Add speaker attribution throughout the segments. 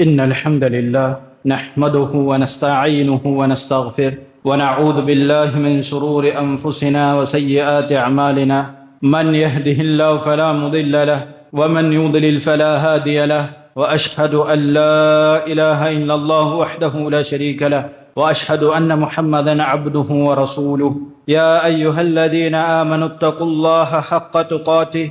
Speaker 1: إن الحمد لله نحمده ونستعينه ونستغفر ونعوذ بالله من شرور أنفسنا وسيئات أعمالنا. من يهده الله فلا مضل له ومن يضلل فلا هادي له. وأشهد أن لا إله إلا الله وحده لا شريك له. وأشهد أن محمدا عبده ورسوله. يا أيها الذين آمنوا اتقوا الله حق تقاته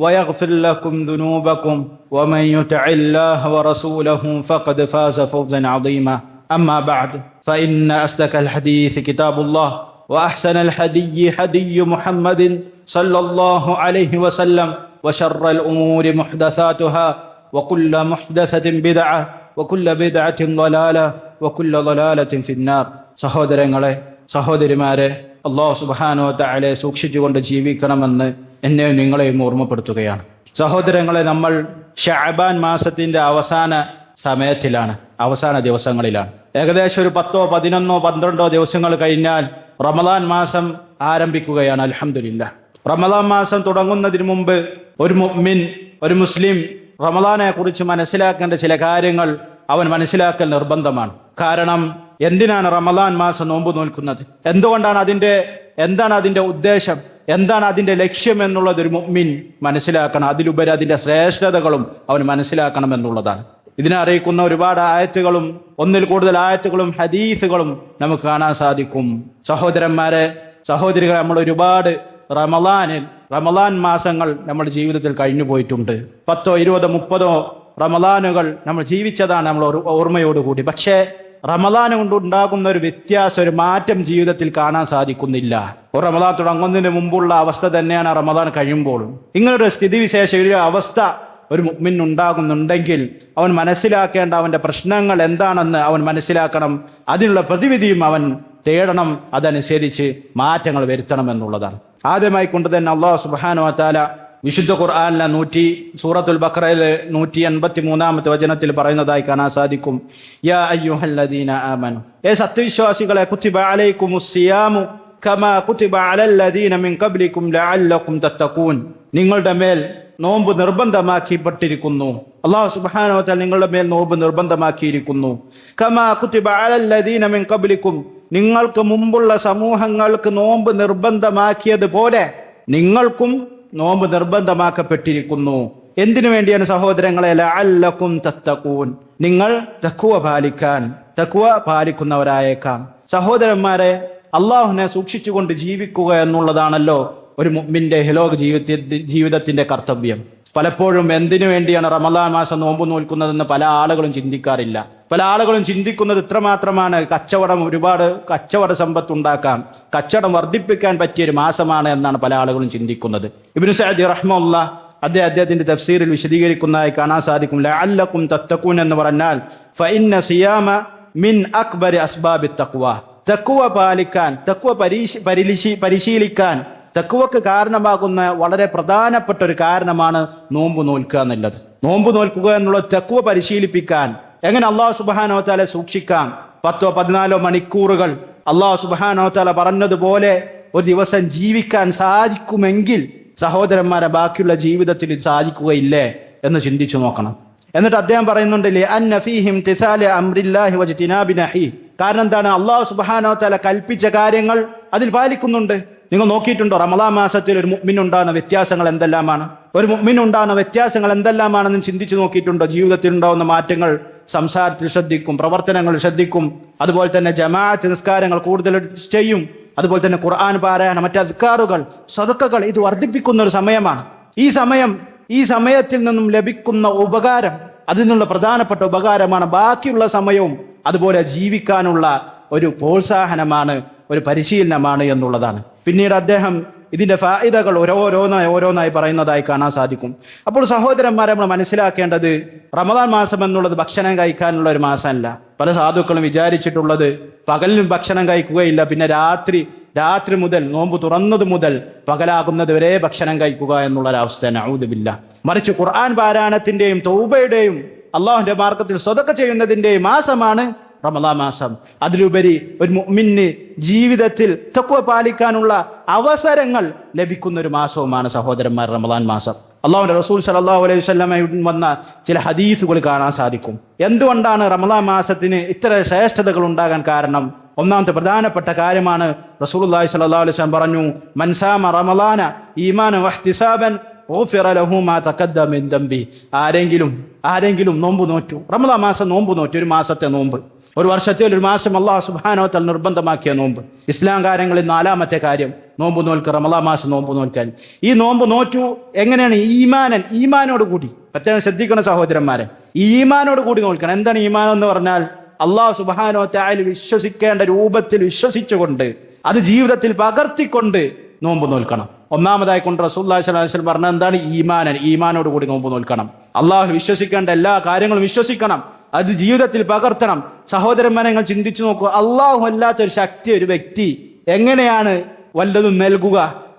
Speaker 1: ويغفر لكم ذنوبكم ومن يطع الله ورسوله فقد فاز فوزا عظيما اما بعد فان اصدق الحديث كتاب الله واحسن الهدي هدي محمد صلى الله عليه وسلم وشر الامور محدثاتها وكل محدثه بدعه وكل بدعه ضلاله وكل ضلاله في النار സഹോദരങ്ങളെ സഹോദരിമാരെ അള്ളാഹു സുബാനോ താഴെ സൂക്ഷിച്ചുകൊണ്ട് ജീവിക്കണമെന്ന് എന്നെ നിങ്ങളെയും ഓർമ്മപ്പെടുത്തുകയാണ്. സഹോദരങ്ങളെ നമ്മൾ ഷാബാൻ മാസത്തിന്റെ അവസാന സമയത്തിലാണ് അവസാന ദിവസങ്ങളിലാണ്. ഏകദേശം ഒരു പത്തോ പതിനൊന്നോ പന്ത്രണ്ടോ ദിവസങ്ങൾ കഴിഞ്ഞാൽ റമദാൻ മാസം ആരംഭിക്കുകയാണ് അലഹമില്ല റമദാൻ മാസം തുടങ്ങുന്നതിന് മുമ്പ് ഒരു മുഅ്മിൻ ഒരു മുസ്ലിം റമദാനെ കുറിച്ച് മനസ്സിലാക്കേണ്ട ചില കാര്യങ്ങൾ അവൻ മനസ്സിലാക്കൽ നിർബന്ധമാണ്. കാരണം എന്തിനാണ് റമദാൻ മാസം നോമ്പ് നോൽക്കുന്നത്? എന്തുകൊണ്ടാണ് അതിന്റെ എന്താണ് അതിന്റെ ഉദ്ദേശം? എന്താണ് അതിന്റെ ലക്ഷ്യം എന്നുള്ളത് ഒരു മുമ്മിൻ മനസ്സിലാക്കണം. അതിലുപരി അതിന്റെ ശ്രേഷ്ഠതകളും അവൻ മനസ്സിലാക്കണം എന്നുള്ളതാണ്. ഇതിനെ അറിയിക്കുന്ന ഒരുപാട് ആയത്തുകളും ഒന്നിൽ കൂടുതൽ ആയത്തുകളും ഹദീസുകളും നമുക്ക് കാണാൻ സാധിക്കും. സഹോദരന്മാരെ സഹോദരികളെ നമ്മൾ ഒരുപാട് റമലാനിൽ റമലാൻ മാസങ്ങൾ നമ്മൾ ജീവിതത്തിൽ കഴിഞ്ഞു പോയിട്ടുണ്ട്. പത്തോ ഇരുപതോ മുപ്പതോ റമലാനുകൾ നമ്മൾ ജീവിച്ചതാണ് നമ്മൾ ഓർ- ഓർമ്മയോടുകൂടി. പക്ഷേ റമദാൻ കൊണ്ട് ഉണ്ടാകുന്ന ഒരു വ്യത്യാസം ഒരു മാറ്റം ജീവിതത്തിൽ കാണാൻ സാധിക്കുന്നില്ല. ഒരു റമദാൻ തുടങ്ങുന്നതിന് മുമ്പുള്ള അവസ്ഥ തന്നെയാണ് റമദാൻ കഴിയുമ്പോഴും. ഇങ്ങനൊരു സ്ഥിതിവിശേഷം ഒരു അവസ്ഥ ഒരു മുഅ്മിൻ ഉണ്ടാകുന്നുണ്ടെങ്കിൽ അവൻ മനസ്സിലാക്കേണ്ട അവന്റെ പ്രശ്നങ്ങൾ എന്താണെന്ന് അവൻ മനസ്സിലാക്കണം. അതിനുള്ള പ്രതിവിധിയും അവൻ തേടണം. അതനുസരിച്ച് മാറ്റങ്ങൾ വരുത്തണം എന്നുള്ളതാണ്. ആദ്യമായി കൊണ്ട് തന്നെ അള്ളാഹു സുബാനോ താല വിശുദ്ധ ഖുർആാനിലെ നൂറ്റി സൂറത്തുൽ ബക്രയിലെ നൂറ്റി എൺപത്തി മൂന്നാമത്തെ വചനത്തിൽ പറയുന്നതായി കാണാൻ സാധിക്കും. യാ അയ്യുഹല്ലദീന ആമനു. ഏ സത്യവിശ്വാസികളെ കുത്തിബ അലൈക്കും സിയാമു കമാ കുത്തിബ അലല്ലദീന മിൻ കബ്ലിക്കും ലഅല്ലക്കും തത്തഖൂൻ. നിങ്ങളുടെ മേൽ നോമ്പ് നിർബന്ധമാക്കിപ്പെട്ടിരിക്കുന്നു. അള്ളാഹു തആല നിങ്ങളുടെ മേൽ നോമ്പ് നിർബന്ധമാക്കിയിരിക്കുന്നു. കമാ കുത്തിബ അലല്ലദീന മിൻ കബ്ലിക്കും നിങ്ങൾക്ക് മുമ്പുള്ള സമൂഹങ്ങൾക്ക് നോമ്പ് നിർബന്ധമാക്കിയതുപോലെ നിങ്ങൾക്കും നോമ്പ് നിർബന്ധമാക്കപ്പെട്ടിരിക്കുന്നു. എന്തിനു വേണ്ടിയാണ് സഹോദരങ്ങളെ ലഅല്ലക്കും തത്തക്കൂൻ നിങ്ങൾ തക്കുവ പാലിക്കാൻ തക്കുവ പാലിക്കുന്നവരായേക്കാം. സഹോദരന്മാരെ അള്ളാഹുവിനെ സൂക്ഷിച്ചുകൊണ്ട് ജീവിക്കുക എന്നുള്ളതാണല്ലോ ഒരു മുമ്പിന്റെ ഹെലോക ജീവിത ജീവിതത്തിന്റെ കർത്തവ്യം. പലപ്പോഴും എന്തിനു വേണ്ടിയാണ് റമദാൻ മാസം നോമ്പ് നോൽക്കുന്നതെന്ന് പല ആളുകളും ചിന്തിക്കാറില്ല. പല ആളുകളും ചിന്തിക്കുന്നത് ഇത്രമാത്രമാണ് കച്ചവടം ഒരുപാട് കച്ചവട സമ്പത്ത് ഉണ്ടാക്കാം കച്ചവടം വർദ്ധിപ്പിക്കാൻ പറ്റിയ ഒരു മാസമാണ് എന്നാണ് പല ആളുകളും ചിന്തിക്കുന്നത്. ഇബ്നു സഅദി റഹ്മുള്ള അദ്ദേഹം അദ്ദേഹത്തിന്റെ തഫ്സീറിൽ വിശദീകരിക്കുന്നതായി കാണാൻ സാധിക്കും. ലഅല്ലക്കും തത്തക്കൂൻ എന്ന് പറഞ്ഞാൽ ഫഇന്ന സിയാമ മിൻ അക്ബരി അസ്ബാബി തഖ്വ. തക്കുവ പാലിക്കാൻ പരീശ പരിശീ പരിശീലിക്കാൻ തക്കുവക്ക് കാരണമാകുന്ന വളരെ പ്രധാനപ്പെട്ട ഒരു കാരണമാണ് നോമ്പ് നോൽക്കുക എന്നുള്ളത്. നോമ്പ് നോൽക്കുക എന്നുള്ളത് തക്കുവ പരിശീലിപ്പിക്കാൻ എങ്ങനെ അള്ളാഹു സുബാനോ താല സൂക്ഷിക്കാം? പത്തോ പതിനാലോ മണിക്കൂറുകൾ അള്ളാഹു സുബാനോ താല പറഞ്ഞതുപോലെ ഒരു ദിവസം ജീവിക്കാൻ സാധിക്കുമെങ്കിൽ സഹോദരന്മാരെ ബാക്കിയുള്ള ജീവിതത്തിൽ സാധിക്കുകയില്ലേ എന്ന് ചിന്തിച്ചു നോക്കണം. എന്നിട്ട് അദ്ദേഹം പറയുന്നുണ്ടല്ലേ അന്ന ഫീഹിം തിസാലി അംറില്ലാഹി വജ്തിനാബി നഹി." കാരണം എന്താണ്? അള്ളാഹു സുബ്ഹാനഹു തആല കൽപ്പിച്ച കാര്യങ്ങൾ അതിൽ പാലിക്കുന്നുണ്ട്. നിങ്ങൾ നോക്കിയിട്ടുണ്ടോ? റമദാ മാസത്തിൽ ഒരു മുഅ്മിൻ ഉണ്ടാകുന്ന വ്യത്യാസങ്ങൾ എന്തെല്ലാമാണ്? ഒരു മുഅ്മിൻ ഉണ്ടാകുന്ന വ്യത്യാസങ്ങൾ എന്തെല്ലാമാണെന്ന് ചിന്തിച്ചു നോക്കിയിട്ടുണ്ടോ? ജീവിതത്തിൽ ഉണ്ടാകുന്ന മാറ്റങ്ങൾ സംസാരത്തിൽ ശ്രദ്ധിക്കും പ്രവർത്തനങ്ങൾ ശ്രദ്ധിക്കും. അതുപോലെ തന്നെ ജമാഅത്ത് നിസ്കാരങ്ങൾ കൂടുതൽ ചെയ്യും. അതുപോലെ തന്നെ ഖുർആൻ പാരായണം മറ്റ് അധികാറുകൾ സദക്കകൾ ഇത് വർദ്ധിപ്പിക്കുന്ന ഒരു സമയമാണ്. ഈ സമയം ഈ സമയത്തിൽ നിന്നും ലഭിക്കുന്ന ഉപകാരം അതിൽ നിന്നുള്ള പ്രധാനപ്പെട്ട ഉപകാരമാണ് ബാക്കിയുള്ള സമയവും അതുപോലെ ജീവിക്കാനുള്ള ഒരു പ്രോത്സാഹനമാണ് ഒരു പരിശീലനമാണ് എന്നുള്ളതാണ്. പിന്നീട് അദ്ദേഹം ഇതിന്റെ ഫായിദകൾ ഓരോരോന്നായി ഓരോന്നായി പറയുന്നതായി കാണാൻ സാധിക്കും. അപ്പോൾ സഹോദരന്മാരെ നമ്മൾ മനസ്സിലാക്കേണ്ടത് റമദാൻ മാസം എന്നുള്ളത് ഭക്ഷണം കഴിക്കാനുള്ള ഒരു മാസമല്ല. പല സാധുക്കളും വിചാരിച്ചിട്ടുള്ളത് പകലിലും ഭക്ഷണം കഴിക്കുകയില്ല. പിന്നെ രാത്രി രാത്രി മുതൽ നോമ്പ് തുറന്നത് മുതൽ പകലാകുന്നത് വരെ ഭക്ഷണം കഴിക്കുക എന്നുള്ള ഒരവസ്ഥ നൗദുബില്ല മറിച്ച് ഖുർആൻ പാരായണത്തിന്റെയും തൗബയുടെയും അള്ളാഹുന്റെ മാർഗത്തിൽ സ്വതക്ക ചെയ്യുന്നതിന്റെയും മാസമാണ് റമദാ മാസം. അതിലുപരി ഒരു മുഅ്മിന് ജീവിതത്തിൽ തക്കുവ പാലിക്കാനുള്ള അവസരങ്ങൾ ലഭിക്കുന്ന ഒരു മാസവുമാണ് സഹോദരന്മാർ റമദാൻ മാസം. അള്ളാഹുന്റെ റസൂൽ സല്ലല്ലാഹു അലൈഹി വസല്ലമ വന്ന ചില ഹദീസുകൾ കാണാൻ സാധിക്കും. എന്തുകൊണ്ടാണ് റമദാൻ മാസത്തിന് ഇത്ര ശ്രേഷ്ഠതകൾ ഉണ്ടാകാൻ കാരണം? ഒന്നാമത്തെ പ്രധാനപ്പെട്ട കാര്യമാണ് റസൂലുള്ളാഹി സ്വല്ലല്ലാഹു അലൈഹി വസല്ലം പറഞ്ഞു മൻസാമ റമദാന ഈമാന വഹ്തിസാബൻ ആരെങ്കിലും ആരെങ്കിലും നോമ്പ് നോറ്റു. റമദാ മാസം നോമ്പ് നോറ്റു ഒരു മാസത്തെ നോമ്പ്. ഒരു വർഷത്തിൽ ഒരു മാസം അള്ളാഹു സുബാനോത്തൽ നിർബന്ധമാക്കിയ നോമ്പ്. ഇസ്ലാം കാര്യങ്ങളിൽ നാലാമത്തെ കാര്യം നോമ്പ് നോൽക്ക് റമലാ മാസം നോമ്പ് നോൽക്കാൻ. ഈ നോമ്പ് നോറ്റു എങ്ങനെയാണ്? ഈമാനൻ ഈമാനോട് കൂടി. പ്രത്യേകം ശ്രദ്ധിക്കണം സഹോദരന്മാരെ ഈമാനോട് കൂടി നോൽക്കണം. എന്താണ് ഈമാൻ എന്ന് പറഞ്ഞാൽ? അള്ളാഹു സുബാനോ തായാലും വിശ്വസിക്കേണ്ട രൂപത്തിൽ വിശ്വസിച്ചുകൊണ്ട് അത് ജീവിതത്തിൽ പകർത്തിക്കൊണ്ട് നോമ്പ് നോൽക്കണം. ഒന്നാമതായി കൊണ്ട് വസ്ലം പറഞ്ഞ എന്താണ്? ഈമാനൻ ഈമാനോട് കൂടി നോമ്പ് നോൽക്കണം. അള്ളാഹു വിശ്വസിക്കേണ്ട എല്ലാ കാര്യങ്ങളും വിശ്വസിക്കണം. അത് ജീവിതത്തിൽ പകർത്തണം. സഹോദരന്മാരെ നിങ്ങൾ ചിന്തിച്ചു നോക്കുക അള്ളാഹു അല്ലാത്ത ഒരു ശക്തി ഒരു വ്യക്തി എങ്ങനെയാണ് വല്ലതും നൽകുക?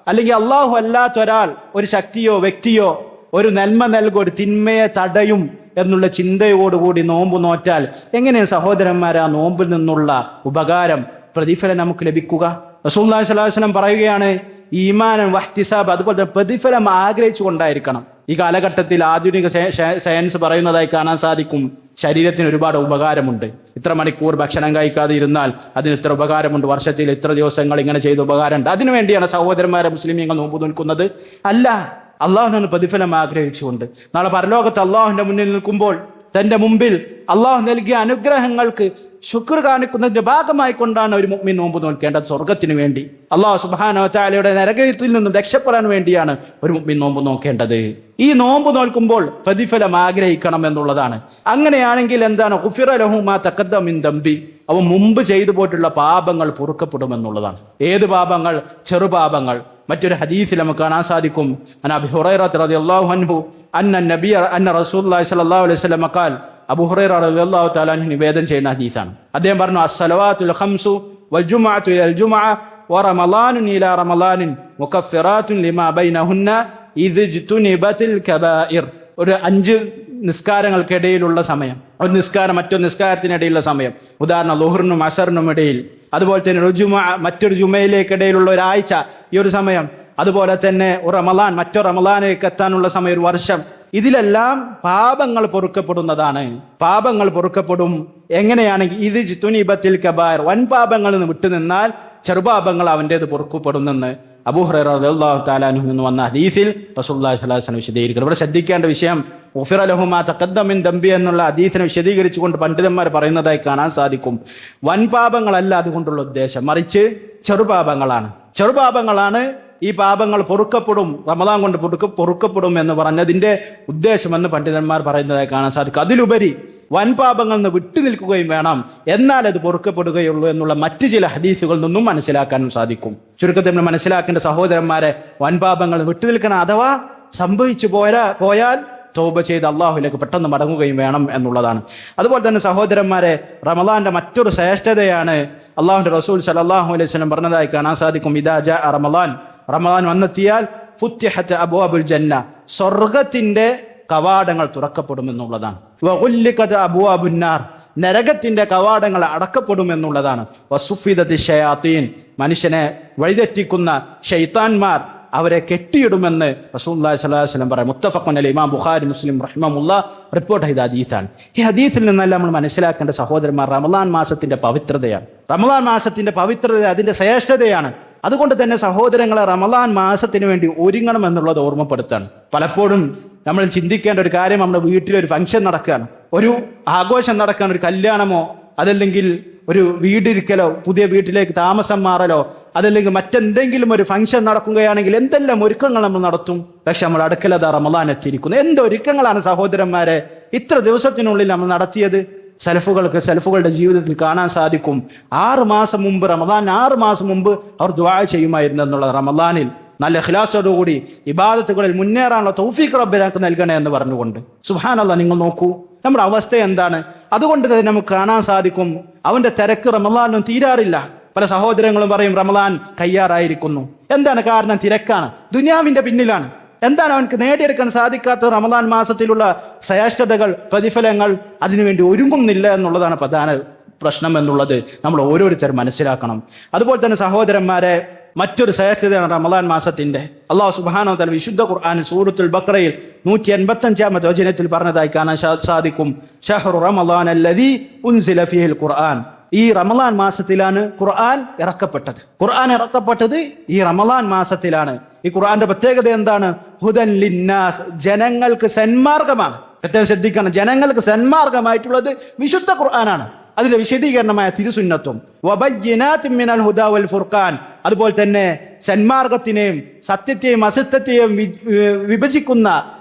Speaker 1: അല്ലെങ്കിൽ അള്ളാഹു അല്ലാത്ത ഒരാൾ ഒരു ശക്തിയോ വ്യക്തിയോ ഒരു നന്മ നൽകുക ഒരു തിന്മയെ തടയും എന്നുള്ള ചിന്തയോടുകൂടി നോമ്പ് നോറ്റാൽ എങ്ങനെയാണ് സഹോദരന്മാരെ ആ നോമ്പിൽ നിന്നുള്ള ഉപകാരം പ്രതിഫലം നമുക്ക് ലഭിക്കുക? റസൂൽ സ്വലാഹു വസ്ലം പറയുകയാണ് ഈമാനം വഹ്തിസാബ് അതുപോലെ പ്രതിഫലം ആഗ്രഹിച്ചു കൊണ്ടായിരിക്കണം ഈ കാലഘട്ടത്തിൽ ആധുനിക സയ- സയ- സയൻസ് പറയുന്നതായി കാണാൻ സാധിക്കും. ശരീരത്തിന് ഒരുപാട് ഉപകാരമുണ്ട്. ഇത്ര മണിക്കൂർ ഭക്ഷണം കഴിക്കാതെ ഇരുന്നാൽ അതിന് ഇത്ര ഉപകാരമുണ്ട്. വർഷത്തിൽ ഇത്ര ദിവസങ്ങൾ ഇങ്ങനെ ചെയ്ത് ഉപകാരമുണ്ട്. അതിനുവേണ്ടിയാണ് സഹോദരന്മാരെ മുസ്ലിമീങ്ങൾ നോമ്പ് നിൽക്കുന്നത് അല്ല അള്ളാഹുനൊന്ന് പ്രതിഫലം ആഗ്രഹിച്ചുകൊണ്ട്. നാളെ പരലോകത്ത് അള്ളാഹുവിന്റെ മുന്നിൽ നിൽക്കുമ്പോൾ തന്റെ മുമ്പിൽ അള്ളാഹു നൽകിയ അനുഗ്രഹങ്ങൾക്ക് ശുക്ർ കാണിക്കുന്നതിന്റെ ഭാഗമായി കൊണ്ടാണ് ഒരു മുമ്മിൻ നോമ്പ് നോൽക്കേണ്ടത് സ്വർഗത്തിന് വേണ്ടി. അള്ളാഹു സുബാനോത്താലയുടെ നരകത്തിൽ നിന്നും രക്ഷപ്പെടാൻ വേണ്ടിയാണ് ഒരു മുമ്മിൻ നോമ്പ് നോക്കേണ്ടത്. ഈ നോമ്പ് നോൽക്കുമ്പോൾ പ്രതിഫലം ആഗ്രഹിക്കണം എന്നുള്ളതാണ്. അങ്ങനെയാണെങ്കിൽ എന്താണ്? ഹുഫിറ ലഹുമാ തക്കദ്ദമിൻ ദമ്പി അവ മുമ്പ് ചെയ്തു പോയിട്ടുള്ള പാപങ്ങൾ പൊറുക്കപ്പെടുമെന്നുള്ളതാണ്. ഏത് പാപങ്ങൾ? ചെറുപാപങ്ങൾ. മറ്റൊരു ഹദീസിൽ നമുക്ക് കാണാൻ സാധിക്കും. അൻ അബി ഹുറൈറത്ത് റളിയല്ലാഹു അൻഹു അന്ന നബിയ അന്ന റസൂലുള്ളാഹി സ്വല്ലല്ലാഹു അലൈഹി വസല്ലം ഖാൽ അബൂ ഹുറൈറ റളിയല്ലാഹു തആല അൻഹു നിവേദനം ചെയ്യുന്ന ഹദീസാണ്. അദ്ദേഹം പറഞ്ഞു അസ്സലവാത്തുൽ ഖംസു വൽ ജുമുഅത്തു ഇലൽ ജുമുഅ വറമളാനുൻ ഇലാ റമളാനിൻ മുകഫിറാത്തുൻ ലിമാ ബൈനഹുന്ന ഇദ് ഇജ്തുനിബത്തിൽ കബായിർ ഒരു അഞ്ച് നിസ്കാരങ്ങൾക്കിടയിലുള്ള സമയം. ഒരു നിസ്കാരം മറ്റൊരു നിസ്കാരത്തിനിടയിലുള്ള സമയം. ഉദാഹരണം ലോഹറിനും അസറിനും ഇടയിൽ അതുപോലെ തന്നെ ഒരു ജുമ മറ്റൊരു ജുമയിലേക്കിടയിലുള്ള ഒരാഴ്ച ഈ ഒരു സമയം. അതുപോലെ തന്നെ ഒരു റമലാൻ മറ്റൊരു റമലാനിലേക്ക് എത്താനുള്ള സമയം ഒരു വർഷം. ഇതിലെല്ലാം പാപങ്ങൾ പൊറുക്കപ്പെടുന്നതാണ്. പാപങ്ങൾ പൊറുക്കപ്പെടും. എങ്ങനെയാണെങ്കിൽ ഇത് തുനിബത്തിൽ കബാർ വൻ പാപങ്ങളിൽ നിന്ന് വിട്ടുനിന്നാൽ ചെറുപാപങ്ങൾ അവന്റേത് പൊറുക്കപ്പെടുന്നെന്ന്. അബൂഹ്റാഹു താലാനുഹു എന്ന് വന്ന ഹദീസിൽ റസൂല്ലാഹി സ്വലാഹു വിശദീകരിക്കണം ഇവിടെ ശ്രദ്ധിക്കേണ്ട വിഷയം ഉഫിർ അലഹുമാ തക്കദ്ദമിൻ ദമ്പി എന്നുള്ള ഹദീസിനെ വിശദീകരിച്ചുകൊണ്ട് പണ്ഡിതന്മാർ പറയുന്നതായി കാണാൻ സാധിക്കും. വൻപാപങ്ങളല്ല അതുകൊണ്ടുള്ള ഉദ്ദേശം. മറിച്ച് ചെറുപാപങ്ങളാണ്. ചെറുപാപങ്ങളാണ് ഈ പാപങ്ങൾ പൊറുക്കപ്പെടും റമദാൻ കൊണ്ട് പൊറുക്ക പൊറുക്കപ്പെടും എന്ന് പറഞ്ഞതിന്റെ ഉദ്ദേശമെന്ന് പണ്ഡിതന്മാർ പറയുന്നതായി കാണാൻ സാധിക്കും. അതിലുപരി വൻപാപങ്ങളിൽ നിന്ന് വിട്ടു നിൽക്കുകയും വേണം എന്നാൽ അത് പൊറുക്കപ്പെടുകയുള്ളൂ എന്നുള്ള മറ്റു ചില ഹദീസുകളിൽ നിന്നും മനസ്സിലാക്കാനും സാധിക്കും. ചുരുക്കത്തിൽ നമ്മൾ മനസ്സിലാക്കേണ്ട സഹോദരന്മാരെ വൻപാപങ്ങൾ വിട്ടു നിൽക്കണം അഥവാ സംഭവിച്ചു പോരാ പോയാൽ തോപ ചെയ്ത് അള്ളാഹുലേക്ക് പെട്ടെന്ന് മടങ്ങുകയും വേണം എന്നുള്ളതാണ്. അതുപോലെ തന്നെ സഹോദരന്മാരെ റമദാന്റെ മറ്റൊരു ശ്രേഷ്ഠതയാണ് അള്ളാഹുന്റെ റസൂൽ സലഹു അലൈഹി സ്വലം പറഞ്ഞതായി കാണാൻ സാധിക്കും ഇദാജ റമദാൻ. റമദാൻ വന്നെത്തിയാൽ ഫുത്തിഹത്ത് അബുഅബുൽ ജന്ന. സ്വർഗത്തിന്റെ കവാടങ്ങൾ തുറക്കപ്പെടുമെന്നുള്ളതാണ്. അബുഅബുന്നാർ നരകത്തിന്റെ കവാടങ്ങൾ അടക്കപ്പെടുമെന്നുള്ളതാണ്. ഷയാത്തീൻ. മനുഷ്യനെ വഴിതെറ്റിക്കുന്ന ഷെയ്ത്താൻമാർ അവരെ കെട്ടിയിടുമെന്ന് റസൂല്ലാ വസല്ലം പറയാം. മുത്തഫഖുൻ അലൈഹി ഇമാം ബുഖാരി മുസ്ലിം റഹ്മമുള്ള റിപ്പോർട്ട് ചെയ്ത ഹദീസാണ്. ഈ ഹദീസിൽ നിന്നെല്ലാം നമ്മൾ മനസ്സിലാക്കേണ്ട സഹോദരന്മാർ റമദാൻ മാസത്തിന്റെ പവിത്രതയാണ്. റമദാൻ മാസത്തിന്റെ പവിത്രത അതിന്റെ ശ്രേഷ്ഠതയാണ്. അതുകൊണ്ട് തന്നെ സഹോദരങ്ങളെ റമദാൻ മാസത്തിന് വേണ്ടി ഒരുങ്ങണം എന്നുള്ളത് ഓർമ്മപ്പെടുത്താണ്. പലപ്പോഴും നമ്മൾ ചിന്തിക്കേണ്ട ഒരു കാര്യം നമ്മുടെ വീട്ടിൽ ഒരു ഫംഗ്ഷൻ നടക്കുകയാണ്. ഒരു ആഘോഷം നടക്കുകയാണ് ഒരു കല്യാണമോ അതല്ലെങ്കിൽ ഒരു വീടിരിക്കലോ പുതിയ വീട്ടിലേക്ക് താമസം മാറലോ അതല്ലെങ്കിൽ മറ്റെന്തെങ്കിലും ഒരു ഫംഗ്ഷൻ നടക്കുകയാണെങ്കിൽ എന്തെല്ലാം ഒരുക്കങ്ങൾ നമ്മൾ നടത്തും? പക്ഷെ നമ്മൾ അടുക്കലത റമദാൻ എത്തിയിരിക്കുന്നു. എന്തൊരുക്കങ്ങളാണ് സഹോദരന്മാരെ ഇത്ര ദിവസത്തിനുള്ളിൽ നമ്മൾ നടത്തിയത്? സെൽഫുകൾക്ക് സലഫുകളുടെ ജീവിതത്തിൽ കാണാൻ സാധിക്കും. ആറ് മാസം മുമ്പ് റമദാൻ ആറ് മാസം മുമ്പ് അവർ ദ്വാ ചെയ്യുമായിരുന്നു എന്നുള്ളത് റമദാനിൽ. നല്ല ഖിലാസോടുകൂടി ഇബാദത്തുകളിൽ മുന്നേറാനുള്ള തൗഫീഖ് റബ്ബിനാക്ക് നൽകണേ എന്ന് പറഞ്ഞുകൊണ്ട്. സുഹാനല്ല നിങ്ങൾ നോക്കൂ. നമ്മുടെ അവസ്ഥ എന്താണ്? അതുകൊണ്ട് തന്നെ നമുക്ക് കാണാൻ സാധിക്കും. അവന്റെ തിരക്ക് റമദാനും തീരാറില്ല. പല സഹോദരങ്ങളും പറയും റമദാൻ കയ്യാറായിരിക്കുന്നു. എന്താണ് കാരണം തിരക്കാണ്? ദുനിയാവിന്റെ പിന്നിലാണ്. എന്താണ് അവനക്ക് നേടിയെടുക്കാൻ സാധിക്കാത്ത റമദാൻ മാസത്തിലുള്ള ശ്രേഷ്ഠതകൾ പ്രതിഫലങ്ങൾ അതിനുവേണ്ടി ഒരുങ്ങുന്നില്ല എന്നുള്ളതാണ് പ്രധാന പ്രശ്നം എന്നുള്ളത് നമ്മൾ ഓരോരുത്തരും മനസ്സിലാക്കണം. അതുപോലെ തന്നെ സഹോദരന്മാരെ മറ്റൊരു ശ്രേഷ്ഠതയാണ് റമദാൻ മാസത്തിന്റെ അള്ളാഹു സുബാനോ തല വിശുദ്ധ ഖുർആൻ സൂറത്തുൽ ബക്രയിൽ നൂറ്റി എൺപത്തി അഞ്ചാമത്തെ വചനത്തിൽ പറഞ്ഞതായി കാണാൻ സാധിക്കും. ഷഹ്റു റമദാൻ ഉൻസില ഫിഹിൽ ഖുർആൻ. ഈ റമദാൻ മാസത്തിലാണ് ഖുർആൻ ഇറക്കപ്പെട്ടത്. ഖുർആൻ ഇറക്കപ്പെട്ടത് ഈ റമദാൻ മാസത്തിലാണ്. ഈ ഖുർആന്റെ പ്രത്യേകത എന്താണ്? ഹുദൻ ലിന്നാസ്. ജനങ്ങൾക്ക് സന്മാർഗമാണ്. പ്രത്യേകം ശ്രദ്ധിക്കണം. ജനങ്ങൾക്ക് സന്മാർഗമായിട്ടുള്ളത് വിശുദ്ധ ഖുർആനാണ്. അതിന്റെ വിശദീകരണമായ തിരുസുന്നത്തും. മിനൽ ഹുദാ വൽ ഫുർഖാൻ. അതുപോലെ തന്നെ സന്മാർഗത്തിനെയും സത്യത്തെയും അസത്യത്തെയും വിഭജിക്കുന്ന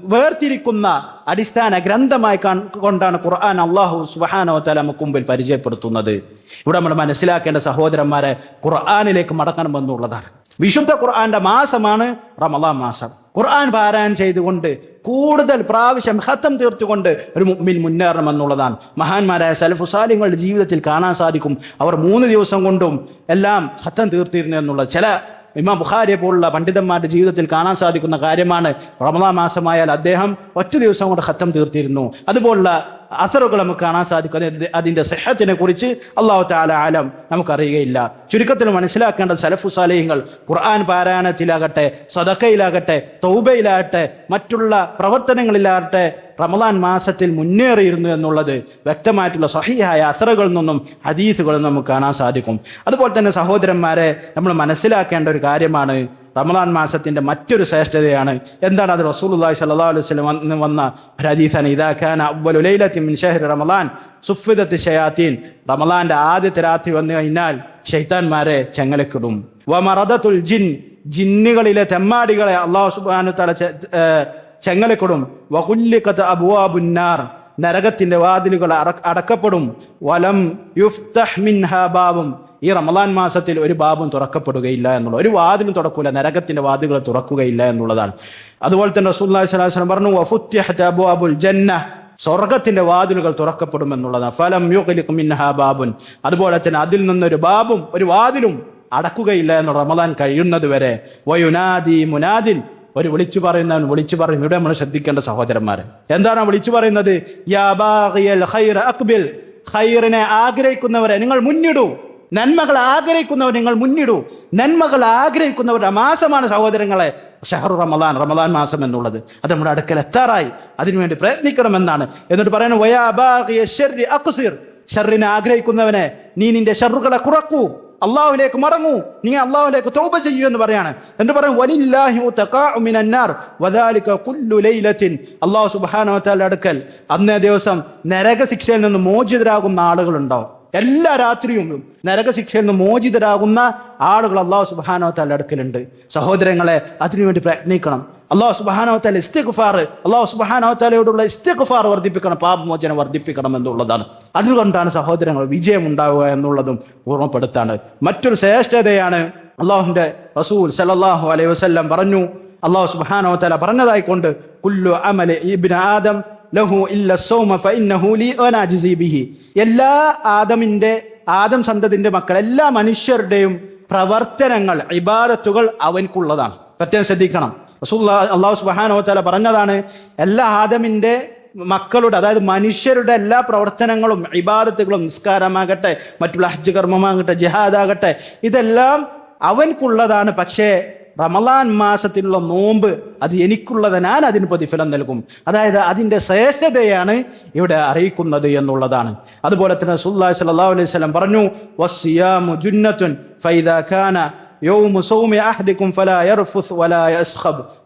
Speaker 1: വേർതിരിക്കുന്ന അടിസ്ഥാന ഗ്രന്ഥമായി കൊണ്ടാണ് ഖുർആൻ അള്ളാഹു സുബാനോ തല മുക്കുമ്പിൽ പരിചയപ്പെടുത്തുന്നത്. ഇവിടെ നമ്മൾ മനസ്സിലാക്കേണ്ട സഹോദരന്മാരെ ഖുർആാനിലേക്ക് മടങ്ങണമെന്നുള്ളതാണ് വിശുദ്ധ ഖുർആന്റെ മാസമാണ് റമദാൻ മാസം. ഖുർആൻ പാരായണം ചെയ്തുകൊണ്ട് കൂടുതൽ പ്രാവശ്യം ഹത്തം തീർത്തുകൊണ്ട് ഒരു മുമ്പിൽ മുന്നേറണം എന്നുള്ളതാണ്. മഹാന്മാരായ സലഫുസാലിങ്ങളുടെ ജീവിതത്തിൽ കാണാൻ സാധിക്കും. അവർ മൂന്ന് ദിവസം കൊണ്ടും എല്ലാം ഹത്തം തീർത്തിരുന്നു എന്നുള്ളത് ചില ഇമാം ബുഖാരിയെ പോലുള്ള പണ്ഡിതന്മാരുടെ ജീവിതത്തിൽ കാണാൻ സാധിക്കുന്ന കാര്യമാണ് റമദാ മാസമായാൽ അദ്ദേഹം ഒറ്റ ദിവസം കൊണ്ട് ഹത്തം തീർത്തിരുന്നു. അതുപോലുള്ള അസറുകൾ നമുക്ക് കാണാൻ സാധിക്കും. അതിന്റെ സെഹത്തിനെ കുറിച്ച് അള്ളാഹു താല ആലം നമുക്കറിയുകയില്ല. ചുരുക്കത്തിൽ മനസ്സിലാക്കേണ്ട സലഫു സാലയങ്ങൾ ഖുർആൻ പാരായണത്തിലാകട്ടെ സദക്കയിലാകട്ടെ തൗബയിലാകട്ടെ മറ്റുള്ള പ്രവർത്തനങ്ങളിലാകട്ടെ റമദാൻ മാസത്തിൽ മുന്നേറിയിരുന്നു എന്നുള്ളത് വ്യക്തമായിട്ടുള്ള സഹിയായ അസറുകളിൽ നിന്നും ഹദീസുകളിൽ നമുക്ക് കാണാൻ സാധിക്കും. അതുപോലെ തന്നെ സഹോദരന്മാരെ നമ്മൾ മനസ്സിലാക്കേണ്ട ഒരു കാര്യമാണ് റമദാൻ മാസത്തിന്റെ മറ്റൊരു ശ്രേഷ്ഠതയാണ്. എന്താണ് അത്? റസൂലുള്ളാഹി സ്വല്ലല്ലാഹു അലൈഹി വസല്ലം വന്ന ഹദീസാണ്. അവ്വലു ലൈലത്തിൻ മിൻ റമദാൻ സുഫിദത്ത് ഷയാത്തീൻ റമദാന്റെ ആദ്യത്തെ രാത്രി വന്നു കഴിഞ്ഞാൽ ഷെയ്ത്താൻമാരെ ചെങ്ങലക്കിടും. വമറദത്തുൽ ജിൻ ജിന്നുകളിലെ തെമ്മാടികളെ അള്ളാഹു സുബാനു തല ചെങ്ങലക്കിടും. വകുല്ലിക്കത്ത് അബുവാബുന്നാർ നരകത്തിന്റെ വാതിലുകൾ അടക്കപ്പെടും. വലം യുഫ്തഹ് മിൻഹാ ബാബും ഈ റമദാൻ മാസത്തിൽ ഒരു ബാബും തുറക്കപ്പെടുകയില്ല എന്നുള്ള ഒരു വാതിലും തുറക്കൂല നരകത്തിന്റെ വാതിലുകൾ തുറക്കുകയില്ല എന്നുള്ളതാണ്. അതുപോലെ തന്നെ അലൈഹി വസല്ലം പറഞ്ഞു അബ്വാബുൽ ജന്ന സ്വർഗത്തിന്റെ വാതിലുകൾ തുറക്കപ്പെടും എന്നുള്ളതാണ്. ഫലം യുഗലിക്കും മിൻഹാ ബാബുൻ അതുപോലെ തന്നെ അതിൽ നിന്നൊരു ബാബും ഒരു വാതിലും അടക്കുകയില്ല എന്ന് റമദാൻ കഴിയുന്നത് വരെ. വയുനാദി മുനാദിൻ ഒരു വിളിച്ചു പറയുന്നവൻ വിളിച്ചു പറയും. ഇവിടെ നമ്മൾ ശ്രദ്ധിക്കേണ്ട സഹോദരന്മാരെ എന്താണ് വിളിച്ചു പറയുന്നത്? ഖൈറ അക്ബിൽ ഖൈറിനെ ആഗ്രഹിക്കുന്നവരെ നിങ്ങൾ മുന്നിടൂ നന്മകൾ ആഗ്രഹിക്കുന്നവർ നിങ്ങൾ മുന്നിടൂ. നന്മകൾ ആഗ്രഹിക്കുന്നവരുടെ മാസമാണ് സഹോദരങ്ങളെ. ഷഹറു റമദാൻ റമദാൻ മാസം എന്നുള്ളത്. അത് നമ്മുടെ അടുക്കൽ എത്താറായി. അതിനുവേണ്ടി പ്രയത്നിക്കണമെന്നാണ്. എന്നിട്ട് പറയുന്നത് ഷർറിനെ ആഗ്രഹിക്കുന്നവനെ നീ നിന്റെ ഷർറുകളെ കുറക്കൂ. അള്ളാഹുലേക്ക് മടങ്ങൂ. നീ അള്ളാഹുലേക്ക് തൗബ ചെയ്യൂ എന്ന് പറയാണ്. എന്ന് പറയും അള്ളാഹു വതആല അടുക്കൽ അന്നേ ദിവസം നരക ശിക്ഷയിൽ നിന്ന് മോചിതരാകുന്ന ആളുകളുണ്ടാവും. എല്ലാ രാത്രിയും നരകശിക്ഷയിൽ നിന്ന് മോചിതരാകുന്ന ആളുകൾ അള്ളാഹു സുബാനോത്താൽ അടുക്കലുണ്ട്. സഹോദരങ്ങളെ അതിനുവേണ്ടി പ്രയത്നിക്കണം. അള്ളാഹു സുബാനോത്താൽ ഇസ്തിഖുഫാർ അള്ളാഹു സുബാനോത്താലയോടുള്ള ഇസ്തിഖുഫാർ വർദ്ധിപ്പിക്കണം പാപമോചനം വർദ്ധിപ്പിക്കണം എന്നുള്ളതാണ്. അതുകൊണ്ടാണ് സഹോദരങ്ങൾ വിജയം ഉണ്ടാവുക എന്നുള്ളതും ഓർമ്മപ്പെടുത്താണ്. മറ്റൊരു ശ്രേഷ്ഠതയാണ് അള്ളാഹുന്റെ റസൂൽ സല്ലല്ലാഹു അലൈഹി വസല്ലം പറഞ്ഞു. അള്ളാഹു സുബാനോത്താല പറഞ്ഞതായിക്കൊണ്ട് കുല്ലു അമല ഇബ്ന ആദം ലഹു ഇല്ല സൗമ ഫഇന്നഹു ലി വനാജിസി ബിഹി. എല്ലാ ആദമിന്റെ ആദം സന്തതിന്റെ മക്കൾ എല്ലാ മനുഷ്യരുടെയും പ്രവർത്തനങ്ങൾ ഇബാദത്തുകൾ അവൻക്കുള്ളതാണ്. പ്രത്യേകം ശ്രദ്ധിക്കണം. അള്ളാഹു സുബ്ഹാനഹു വതആല പറഞ്ഞതാണ് എല്ലാ ആദമിന്റെ മക്കളുടെ അതായത് മനുഷ്യരുടെ എല്ലാ പ്രവർത്തനങ്ങളും ഇബാദത്തുകളും നിസ്കാരമാകട്ടെ മറ്റുള്ള ഹജ്ജ് കർമ്മമാകട്ടെ ജിഹാദാകട്ടെ ഇതെല്ലാം അവൻക്കുള്ളതാണ്. പക്ഷേ റമലാൻ മാസത്തിലുള്ള നോമ്പ് അത് എനിക്കുള്ളത് ഞാൻ അതിന് പ്രതിഫലം നൽകും. അതായത് അതിന്റെ ശ്രേഷ്ഠതയാണ് ഇവിടെ അറിയിക്കുന്നത് എന്നുള്ളതാണ്. അതുപോലെ തന്നെ സുല്ലാ സല്ലല്ലാഹു അലൈഹി സ്വലം പറഞ്ഞു വസ്സിയാമു ജുന്നത്തുൻ ഫൈദ കാന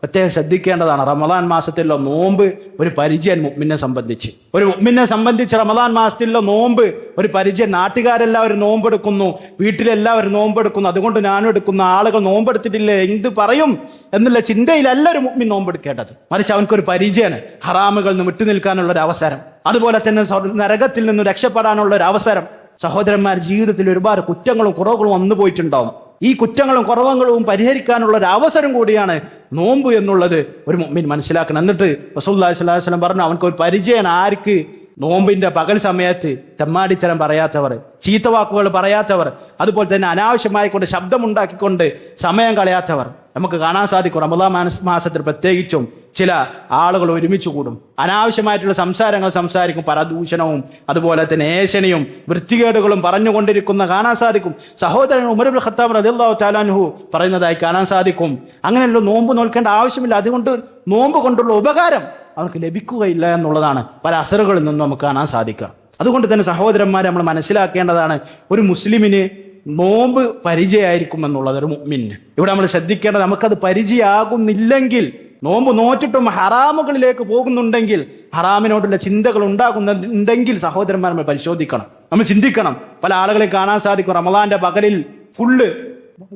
Speaker 1: പ്രത്യേകം ശ്രദ്ധിക്കേണ്ടതാണ്. റമദാൻ മാസത്തിലുള്ള നോമ്പ് ഒരു പരിചയൻ മുഅ്മിനെ സംബന്ധിച്ച്. ഒരു മുഅ്മിനെ സംബന്ധിച്ച് റമദാൻ മാസത്തിലുള്ള നോമ്പ് ഒരു പരിചയം നാട്ടുകാരെല്ലാവരും നോമ്പെടുക്കുന്നു. വീട്ടിലെല്ലാവരും നോമ്പെടുക്കുന്നു. അതുകൊണ്ട് ഞാനും എടുക്കുന്ന ആളുകൾ നോമ്പെടുത്തിട്ടില്ലേ? എന്ത് പറയും? എന്നുള്ള ചിന്തയിലല്ല ഒരു മുഅ്മിൻ നോമ്പെടുക്കേണ്ടത്. മറിച്ച് അവനക്കൊരു പരിചയമാണ് ഹറാമുകളിൽ നിന്ന് വിട്ടുനിൽക്കാനുള്ള ഒരു അവസരം. അതുപോലെ തന്നെ നരകത്തിൽ നിന്ന് രക്ഷപ്പെടാനുള്ള ഒരു അവസരം. സഹോദരന്മാർ ജീവിതത്തിൽ ഒരുപാട് കുറ്റങ്ങളും കുറവുകളും വന്നു പോയിട്ടുണ്ടാവും. ഈ കുറ്റങ്ങളും കുറവങ്ങളും പരിഹരിക്കാനുള്ള ഒരു അവസരം കൂടിയാണ് നോമ്പ് എന്നുള്ളത് ഒരു മുമ്പിൻ മനസ്സിലാക്കണം. എന്നിട്ട് വസൂല്ലാ സ്വലാഹു വസ്ലം പറഞ്ഞു അവനക്ക് ഒരു പരിചയമാണ്. ആർക്ക്? നോമ്പിന്റെ പകൽ സമയത്ത് തെമ്മാടിത്തരം പറയാത്തവർ ചീത്ത വാക്കുകൾ പറയാത്തവർ അതുപോലെ തന്നെ അനാവശ്യമായി കൊണ്ട് ശബ്ദമുണ്ടാക്കിക്കൊണ്ട് സമയം കളയാത്തവർ. നമുക്ക് കാണാൻ സാധിക്കും റമദാ മാസത്തിൽ പ്രത്യേകിച്ചും ചില ആളുകൾ ഒരുമിച്ച് കൂടും. അനാവശ്യമായിട്ടുള്ള സംസാരങ്ങൾ സംസാരിക്കും പരദൂഷണവും അതുപോലെ തന്നെ ഏശനയും വൃത്തികേടുകളും പറഞ്ഞുകൊണ്ടിരിക്കുന്ന കാണാൻ സാധിക്കും. സഹോദരൻ ഉമരുൽ ഖത്താബ് റദിള്ളാഹു താലാൻഹു പറയുന്നതായി കാണാൻ സാധിക്കും. അങ്ങനെയല്ലോ നോമ്പ് നോൽക്കേണ്ട ആവശ്യമില്ല. അതുകൊണ്ട് നോമ്പ് കൊണ്ടുള്ള ഉപകാരം അവർക്ക് ലഭിക്കുകയില്ല എന്നുള്ളതാണ്. പല അസറുകളിൽ നിന്നും നമുക്ക് കാണാൻ സാധിക്കുക. അതുകൊണ്ട് തന്നെ സഹോദരന്മാരെ നമ്മൾ മനസ്സിലാക്കേണ്ടതാണ് ഒരു മുസ്ലിമിന് നോമ്പ് പരിചയമായിരിക്കും എന്നുള്ളത് ഒരു മിന്ന് ഇവിടെ നമ്മൾ ശ്രദ്ധിക്കേണ്ടത് നമുക്കത് പരിചയമാകുന്നില്ലെങ്കിൽ നോമ്പ് നോറ്റിട്ടും ഹറാമുകളിലേക്ക് പോകുന്നുണ്ടെങ്കിൽ ഹറാമിനോടുള്ള ചിന്തകൾ ഉണ്ടാകുന്നുണ്ടെങ്കിൽ സഹോദരന്മാർ നമ്മൾ പരിശോധിക്കണം. നമ്മൾ ചിന്തിക്കണം. പല ആളുകളെ കാണാൻ സാധിക്കും റമദാന്റെ പകലിൽ ഫുള്ള്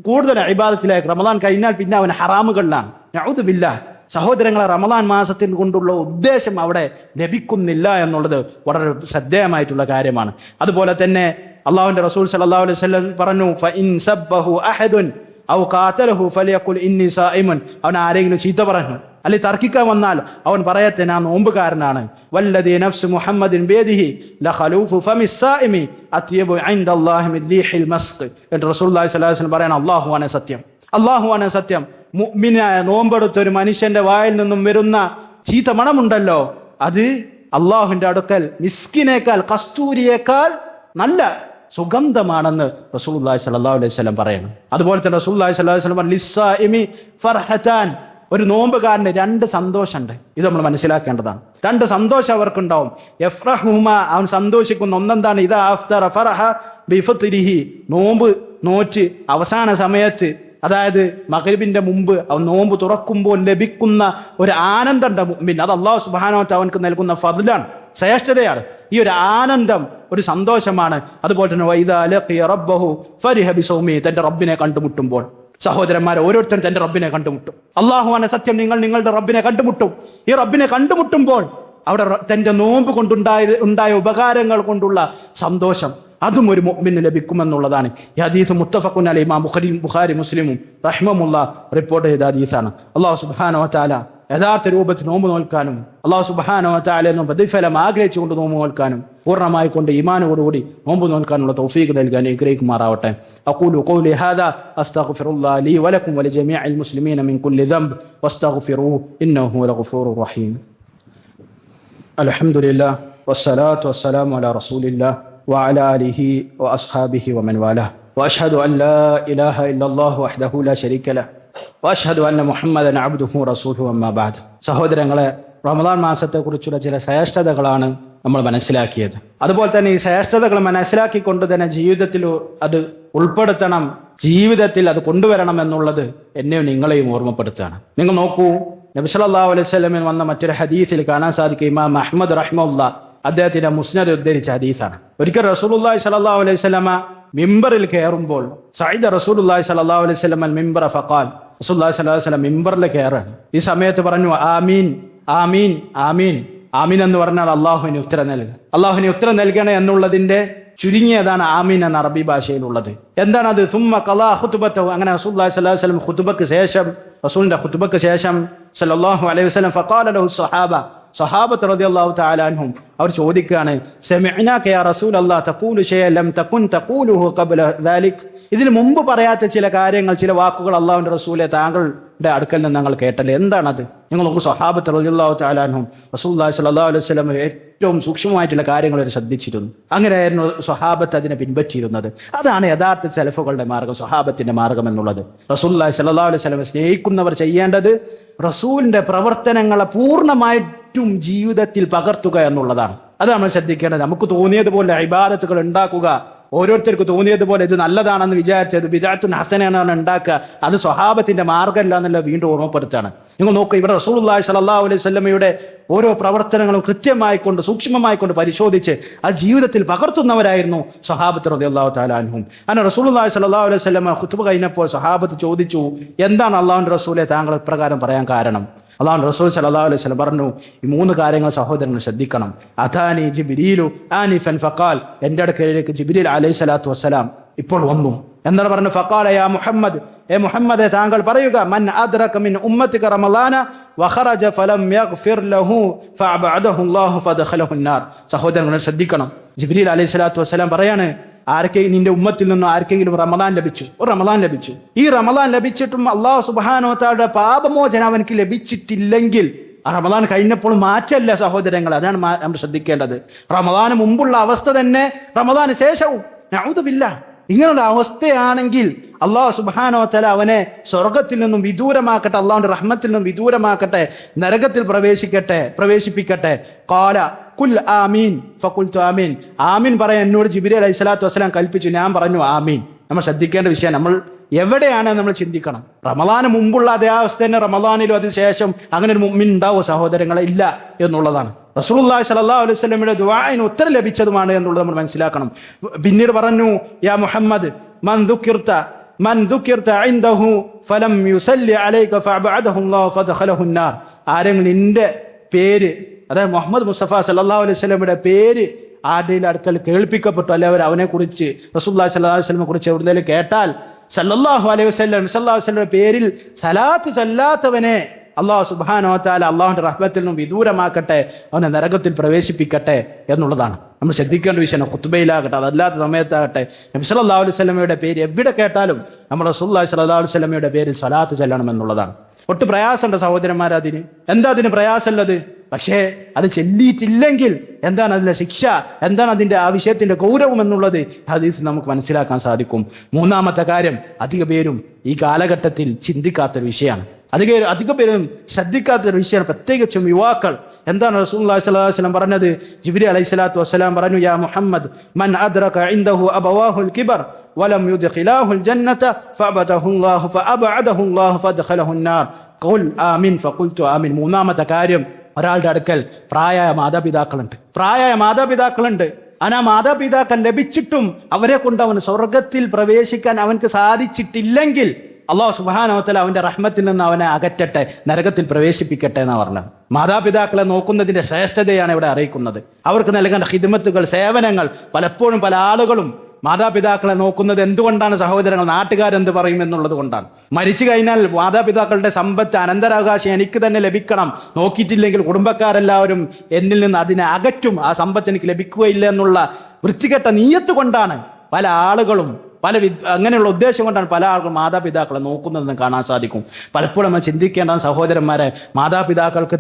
Speaker 1: കൂടുതൽ ഇബാദത്തിലേക്ക് റമദാൻ കഴിഞ്ഞാൽ പിന്നെ അവൻ ഹറാമുകളിലാണ്. നൗദുബില്ല സഹോദരങ്ങളെ റമദാൻ മാസത്തിൽ കൊണ്ടുള്ള ഉദ്ദേശം അവിടെ ലഭിക്കുന്നില്ല എന്നുള്ളത് വളരെ ശ്രദ്ധേയമായിട്ടുള്ള കാര്യമാണ്. അതുപോലെ തന്നെ അള്ളാഹുവിന്റെ റസൂൽ സല്ലല്ലാഹു അലൈഹി വസല്ലം പറഞ്ഞു ഫഇൻ സബ്ബഹു അഹദുൻ ഔ ഖാതലഹു ഫലിയഖുൽ ഇന്നി സായിമുൻ അവൻ ആരെങ്കിലും ചീത്ത പറഞ്ഞു അല്ലെ തർക്കിക്കാൻ വന്നാൽ അവൻ പറയത്തെ ഞാൻ നോമ്പുകാരനാണ്. വല്ലദീ നഫ്സു മുഹമ്മദിൻ ബേദിഹി ലഖലൂഫു ഫമിസ്സായിമി അത്യബു ഇൻദല്ലാഹി മിൻ റീഹിൽ മസ്ക്. എന്ന് റസൂലുള്ളാഹി സ്വല്ലല്ലാഹു അലൈഹി വസല്ലം പറയണം അല്ലാഹുവാണ് സത്യം. അള്ളാഹുവാണ് സത്യം. മുഅ്മിനായ നോമ്പെടുത്ത ഒരു മനുഷ്യന്റെ വായിൽ നിന്നും വരുന്ന ചീത്ത മണമുണ്ടല്ലോ. അത് അള്ളാഹുവിന്റെ അടുക്കൽ മിസ്കിനേക്കാൾ കസ്തൂരിയേക്കാൾ നല്ല സുഗന്ധമാണെന്ന് റസൂലുള്ളാഹി സ്വല്ലല്ലാഹു അലൈഹി സ്വലം പറയുന്നു അതുപോലെ തന്നെ അലൈഹി വസല്ലം പറഞ്ഞു, "ലിസ്സായിമി ഫർഹത്താൻ. ഒരു നോമ്പുകാരന് രണ്ട് സന്തോഷമുണ്ട്. ഇത് നമ്മൾ മനസ്സിലാക്കേണ്ടതാണ്. രണ്ട് സന്തോഷം അവർക്കുണ്ടാവും. എഫ്രഹുമ അവൻ സന്തോഷിക്കുന്ന ഒന്നെന്താണ്? ഇതാ ആഫ്തർ നോമ്പ് നോറ്റ് അവസാന സമയത്ത് അതായത് മകരിബിന്റെ മുമ്പ് അവൻ നോമ്പ് തുറക്കുമ്പോൾ ലഭിക്കുന്ന ഒരു ആനന്ദം മുമ്പിൻ അത് അള്ളാഹു സുബാനോട്ട് അവൻക്ക് നൽകുന്ന ഫതിലാണ് ശ്രേഷ്ഠതയാണ്. ഈ ഒരു ആനന്ദം ഒരു സന്തോഷമാണ്. അതുപോലെ തന്നെ വൈദാ ലഖിയ റബ്ബഹു ഫരിഹ ബിസൗമി തന്റെ റബ്ബിനെ കണ്ടുമുട്ടുമ്പോൾ. സഹോദരന്മാരെ ഓരോരുത്തരും തന്റെ റബ്ബിനെ കണ്ടുമുട്ടും. അള്ളാഹുവാണ് സത്യം നിങ്ങൾ നിങ്ങളുടെ റബ്ബിനെ കണ്ടുമുട്ടും. ഈ റബ്ബിനെ കണ്ടുമുട്ടുമ്പോൾ അവിടെ തന്റെ നോമ്പ് കൊണ്ടുണ്ടായ ഉണ്ടായ ഉപകാരങ്ങൾ കൊണ്ടുള്ള സന്തോഷം. അതും ഒരു മുഗ്മിന് ലഭിക്കുമെന്നുള്ളതാണ് ഈ ഹദീസ് മുത്തഫഖുൻ അലി ഇമാം ബുഖരി ബുഖാരി മുസ്ലിമും റഹ്മുള്ള റിപ്പോർട്ട് ചെയ്ത ഹദീസാണ് അള്ളാഹു സുബാനോ താല യഥാർത്ഥ രൂപത്തിൽ നോമ്പ് നോൽക്കാനും അള്ളാഹു സുബാനോ താലെന്നും പ്രതിഫലം ആഗ്രഹിച്ചുകൊണ്ട് നോമ്പ് നോൽക്കാനും പൂർണ്ണമായി കൊണ്ട് ഈമാനോടുകൂടി നോമ്പ് നോൽക്കാനുള്ള തൗഫീഖ് നൽകാൻ അനുഗ്രഹിക്കുമാറാവട്ടെ അക്കൂലു ഖൗലി ഹാദാ അസ്തഗ്ഫിറുല്ലാഹി ലീ വലക്കും വലിജമീഇൽ മുസ്ലിമീന മിൻ കുല്ലി ദംബ് വസ്തഗ്ഫിറൂഹു ഇന്നഹു ഹുവൽ ഗഫൂറുർ റഹീം അൽഹംദുലില്ലാഹ് വസ്സലാത്തു വസ്സലാമു അലാ റസൂലില്ലാഹ് وعلى آله وأصحابه ومن والاه. وأشهد أن لا إله إلا الله وحده لا شريك له. وأشهد أن محمدا عبده ورسوله وما بعد. സഹോദരങ്ങളെ റമദാൻ മാസത്തെക്കുറിച്ചുള്ള ചില ശ്രേഷ്ഠതകളാണ് നമ്മൾ മനസ്സിലാക്കിയത്. അതുപോലെ തന്നെ ഈ ശ്രേഷ്ഠതകൾ മനസ്സിലാക്കിക്കൊണ്ട് തന്നെ ജീവിതത്തിൽ അത് ഉൾപ്പെടുത്തണം ജീവിതത്തിൽ അത് കൊണ്ടുവരണം എന്നുള്ളത് എന്നെയും നിങ്ങളെയും ഓർമ്മപ്പെടുത്തുകയാണ്. നിങ്ങൾ നോക്കൂ നബിസലാ അലൈവല്ലമിൽ വന്ന മറ്റൊരു ഹദീസിൽ കാണാൻ സാധിക്കും. ഇമാം അഹമ്മദ് റഹ്മുല്ല അദ്ദേഹത്തിന്റെ മുസ്നദ് ഉദ്ധരിച്ച ഹദീസാണ്. ഒരിക്കൽ റസൂലുള്ളാഹി സ്വല്ലല്ലാഹു അലൈഹി വസല്ലമ മിമ്പറിൽ കയറുമ്പോൾ സയ്യിദ് റസൂലുള്ളാഹി സ്വല്ലല്ലാഹു അലൈഹി വസല്ലമ മിമ്പറ ഫഖാൽ റസൂലുള്ളാഹി സ്വല്ലല്ലാഹു അലൈഹി വസല്ലം മിമ്പറിൽ കയറാണ് ഈ സമയത്ത് പറഞ്ഞു ആമീൻ ആമീൻ ആമീൻ ആമീൻ എന്ന് പറഞ്ഞാൽ അള്ളാഹുവിന് ഉത്തരം നൽകുക. അള്ളാഹുവിന് ഉത്തരം നൽകണേ എന്നുള്ളതിന്റെ ചുരുങ്ങിയതാണ് ആമീൻ എന്ന അറബി ഭാഷയിലുള്ളത്. എന്താണ് അത്? സുമ്മ കലാ ഹുത്തുബത്തോ അങ്ങനെ റസൂലുള്ളാഹി സ്വല്ലല്ലാഹു അലൈഹി വസല്ലം ഖുതുബക്ക് ശേഷം റസൂലിന്റെ ഖുതുബക്ക് ശേഷം സല്ലല്ലാഹു അലൈഹി വസല്ലം ഫഖാല ലഹു സ്വഹാബ റതി അള്ളാഹു തആല അൻഹും അവർ ചോദിക്കുകയാണ് ഇതിന് മുമ്പ് പറയാത്ത ചില കാര്യങ്ങൾ ചില വാക്കുകൾ അള്ളാഹുവിന്റെ റസൂലെ താങ്കളുടെ അടുക്കൽ നിന്ന് ഞങ്ങൾ കേട്ടല്ലേ? എന്താണത്? ഞങ്ങൾ സഹാബത്ത് തആല അൻഹും റസൂലുള്ളാഹി സ്വല്ലല്ലാഹു അലൈഹി വസല്ലം ഏറ്റവും സൂക്ഷ്മമായിട്ടുള്ള കാര്യങ്ങൾ അവർ ശ്രദ്ധിച്ചിരുന്നു. അങ്ങനെയായിരുന്നു സ്വഹാബത്ത് അതിനെ പിൻപറ്റിയിരുന്നത്. അതാണ് യഥാർത്ഥ സെലഫുകളുടെ മാർഗം സ്വഹാബത്തിന്റെ മാർഗം എന്നുള്ളത്. റസൂല്ലാ സ്വല്ലല്ലാഹു അലൈഹി സ്വലമെ സ്നേഹിക്കുന്നവർ ചെയ്യേണ്ടത് റസൂലിന്റെ പ്രവർത്തനങ്ങളെ പൂർണമായിട്ടും ജീവിതത്തിൽ പകർത്തുക എന്നുള്ളതാണ്. അത് നമ്മൾ ശ്രദ്ധിക്കേണ്ടത്. നമുക്ക് തോന്നിയതുപോലെ അഭിബാധത്തുകൾ ഉണ്ടാക്കുക ഓരോരുത്തർക്ക് തോന്നിയതുപോലെ ഇത് നല്ലതാണെന്ന് വിചാരിച്ചത് ബിദാത്തുൻ ഹസനാണ് ഉണ്ടാക്കുക. അത് സ്വഹാബത്തിന്റെ മാർഗമല്ല എന്നുള്ള വീണ്ടും ഓർമ്മപ്പെടുത്താണ് നിങ്ങൾ നോക്കുക ഇവിടെ റസൂലുള്ളാഹി സ്വല്ലല്ലാഹു അലൈഹി വസല്ലമയുടെ ഓരോ പ്രവർത്തനങ്ങളും കൃത്യമായി കൊണ്ട് സൂക്ഷ്മമായി കൊണ്ട് പരിശോധിച്ച് ആ ജീവിതത്തിൽ പകർത്തുന്നവരായിരുന്നു സഹാബത്ത് റളിയല്ലാഹു അള്ളാഹു അൻഹും. അങ്ങനെ റസൂലുള്ളാഹി സ്വല്ലല്ലാഹു അലൈഹി വസല്ലമ ഖുത്ബ കഴിഞ്ഞപ്പോൾ സഹാബത്ത് ചോദിച്ചു എന്താണ് അള്ളാഹുന്റെ റസൂലെ? താങ്കൾ ഇപ്രകാരം പറയാൻ കാരണം. അള്ളാഹു റസൂൽ സല്ലാ അലൈഹി സ്വലം പറഞ്ഞു ഈ മൂന്ന് കാര്യങ്ങൾ സഹോദരങ്ങൾ ശ്രദ്ധിക്കണം. അഥാനി ജിബിരിയിലു ആനിഫൻ ഫക്കാൽ എന്റെ അടുക്കലേക്ക് ജിബിരിൽ അലൈഹി സ്വലാത്തു വസ്സലാം ഇപ്പോൾ വന്നു. എന്താണ് പറഞ്ഞു ഫക്കാലയ മുഹമ്മദ് എ മുഹമ്മദെ താങ്കൾ പറയുക മൻ അദ്രക മിൻ ഉമ്മത്തിക റമളാന വഖറജ ഫലം യഗ്ഫിർ ലഹു ഫഅബഅദഹു അല്ലാഹു ഫദഖലഹു അന്നാർ. സഹോദരങ്ങളെ ശ്രദ്ധിക്കണം. ജിബ്രീൽ അലൈഹി സ്വലാത്തു വസ്സലാം പറയാണ് ആർക്കെ നിന്റെ ഉമ്മത്തിൽ നിന്നോ ആർക്കെങ്കിലും റമദാൻ ലഭിച്ചു? ഒരു റമദാൻ ലഭിച്ചു. ഈ റമദാൻ ലഭിച്ചിട്ടും അള്ളാഹു സുബാനോത്താരുടെ പാപമോചനം അവനക്ക് ലഭിച്ചിട്ടില്ലെങ്കിൽ റമദാൻ കഴിഞ്ഞപ്പോൾ മാറ്റല്ല സഹോദരങ്ങൾ അതാണ് നമ്മൾ ശ്രദ്ധിക്കേണ്ടത്. റമദാന് മുമ്പുള്ള അവസ്ഥ തന്നെ റമദാന് ശേഷവും. നൗദുബില്ല ഇങ്ങനെയുള്ള അവസ്ഥയാണെങ്കിൽ അള്ളാഹു സുബാനോ തല അവനെ സ്വർഗത്തിൽ നിന്നും വിദൂരമാക്കട്ടെ അള്ളാഹുന്റെ റഹ്മത്തിൽ നിന്നും വിദൂരമാക്കട്ടെ നരകത്തിൽ പ്രവേശിക്കട്ടെ പ്രവേശിപ്പിക്കട്ടെ. കോല കുൽ ആമീൻ ഫക്കുൽത്തു ആമീൻ. ആമീൻ പറയാൻ എന്നോട് ജിബിരി അലൈഹി സ്വലാത്തു വസ്സലാം കൽപ്പിച്ചു. ഞാൻ പറഞ്ഞു ആമീൻ. നമ്മൾ ശ്രദ്ധിക്കേണ്ട വിഷയം നമ്മൾ എവിടെയാണ് നമ്മൾ ചിന്തിക്കണം? റമദാന് മുമ്പുള്ള അതേ അവസ്ഥ തന്നെ റമദാനിലും അതിനുശേഷം അങ്ങനെ ഒരു മുമ്മിൻ ഉണ്ടാവോ? സഹോദരങ്ങളെ ഇല്ല എന്നുള്ളതാണ്. റസൂലുള്ളാഹി സ്വല്ലല്ലാഹു അലൈഹി വസല്ലമയുടെ ദുആഇന് ഉത്തരം ലഭിച്ചതുമാണ് എന്നുള്ളത് നമ്മൾ മനസ്സിലാക്കണം പിന്നീട് പറഞ്ഞു യാ മുഹമ്മദ് മൻ ദുക്കിർത മൻ ദുക്കിർത ഇൻദഹു ഫലം യുസല്ലി അലൈക ഫഅബഅദഹു അല്ലാഹു ഫദഖലഹു النار ആരെങ്കിലും നിന്റെ പേര് അതായത് മുഹമ്മദ് മുസ്തഫ സല്ലല്ലാഹു അലൈഹി വസല്ലമയുടെ പേര് ആരുടെയും അടുക്കൽ കേൾപ്പിക്കപ്പെട്ടു അല്ലെ അവർ അവനെ കുറിച്ച് റസൂല്ലാ സല്ലാ വസ്ലമെ കുറിച്ച് എവിടുന്നേലും കേട്ടാൽ സല്ലല്ലാഹു അലൈഹി വസല്ലം സല്ലല്ലാഹു വസ്ലമയുടെ പേരിൽ സലാത്ത് ചൊല്ലാത്തവനെ അള്ളാഹു സുബാനോ താല അള്ളാഹുന്റെ റഹ്മത്തിൽ നിന്നും വിദൂരമാക്കട്ടെ അവനെ നരകത്തിൽ പ്രവേശിപ്പിക്കട്ടെ എന്നുള്ളതാണ്. നമ്മൾ ശ്രദ്ധിക്കേണ്ട വിഷയം കുത്തുബയിലാകട്ടെ അതല്ലാത്ത സമയത്താകട്ടെ. നബി സല്ലല്ലാഹു അലൈഹി പേര് എവിടെ കേട്ടാലും നമ്മൾ റസൂല്ലാ സല്ലല്ലാഹു അലൈഹി വസല്ലമയുടെ പേരിൽ സലാത്ത് ചെല്ലണം എന്നുള്ളതാണ്. ഒട്ട് പ്രയാസമുണ്ട് സഹോദരന്മാർ അതിന്. എന്താ അതിന് പ്രയാസമുള്ളത്? പക്ഷേ അത് ചെല്ലിയിട്ടില്ലെങ്കിൽ എന്താണ് അതിന്റെ ശിക്ഷ? എന്താണ് അതിന്റെ ആ വിഷയത്തിന്റെ ഗൗരവം എന്നുള്ളത്? ഹദീസ് നമുക്ക് മനസ്സിലാക്കാൻ സാധിക്കും. മൂന്നാമത്തെ കാര്യം അധിക പേരും ഈ കാലഘട്ടത്തിൽ ചിന്തിക്കാത്തൊരു വിഷയമാണ്. അധിക അധിക പേരും ശ്രദ്ധിക്കാത്തൊരു വിഷയമാണ് പ്രത്യേകിച്ചും യുവാക്കൾ എന്താണ് റസൂലുള്ളാഹി സ്വല്ലല്ലാഹു അലൈഹി വസല്ലം പറഞ്ഞത് ജിബ്രി അലൈഹി സ്വലാത്തു വസ്സലാം പറഞ്ഞു യാ മുഹമ്മദ് മൻ അദ്റക ഇൻദഹു അബവാഹുൽ കിബർ ولم يدخلاه الجنة فأبده الله فأبعده الله فأدخله النار قل آمين فقلت آمين മൂന്നാമത്തെ കാര്യം ഒരാളുടെ അടുക്കൽ പ്രായമായ മാതാപിതാക്കളുണ്ട് പ്രായമായ മാതാപിതാക്കളുണ്ട് ആ മാതാപിതാക്കൾ ലഭിച്ചിട്ടും അവരെ കൊണ്ട് അവന് സ്വർഗത്തിൽ പ്രവേശിക്കാൻ അവൻക്ക് സാധിച്ചിട്ടില്ലെങ്കിൽ അള്ളാഹു സുബാനോത്തല അവന്റെ റഹ്മത്തിൽ നിന്ന് അവനെ അകറ്റട്ടെ നരകത്തിൽ പ്രവേശിപ്പിക്കട്ടെ എന്നാണ് പറഞ്ഞത്. മാതാപിതാക്കളെ നോക്കുന്നതിന്റെ ശ്രേഷ്ഠതയാണ് ഇവിടെ അറിയിക്കുന്നത്. അവർക്ക് നൽകേണ്ട ഹിദ്മത്തുകൾ സേവനങ്ങൾ പലപ്പോഴും പല ആളുകളും മാതാപിതാക്കളെ നോക്കുന്നത് എന്തുകൊണ്ടാണ് സഹോദരങ്ങൾ നാട്ടുകാരെന്ത് പറയും എന്നുള്ളത് കൊണ്ടാണ്. മരിച്ചു കഴിഞ്ഞാൽ മാതാപിതാക്കളുടെ സമ്പത്ത് അനന്തരാവകാശം എനിക്ക് തന്നെ ലഭിക്കണം. നോക്കിയിട്ടില്ലെങ്കിൽ കുടുംബക്കാരെല്ലാവരും എന്നിൽ നിന്ന് അതിനെ അകറ്റും. ആ സമ്പത്ത് എനിക്ക് ലഭിക്കുകയില്ല എന്നുള്ള വൃത്തികെട്ട നീയത്ത് കൊണ്ടാണ് പല ആളുകളും പല അങ്ങനെയുള്ള ഉദ്ദേശം കൊണ്ടാണ് പല ആൾക്കും മാതാപിതാക്കളെ നോക്കുന്നതെന്ന് കാണാൻ സാധിക്കും. പലപ്പോഴും നമ്മൾ ചിന്തിക്കേണ്ട സഹോദരന്മാരെ മാതാപിതാക്കൾക്ക്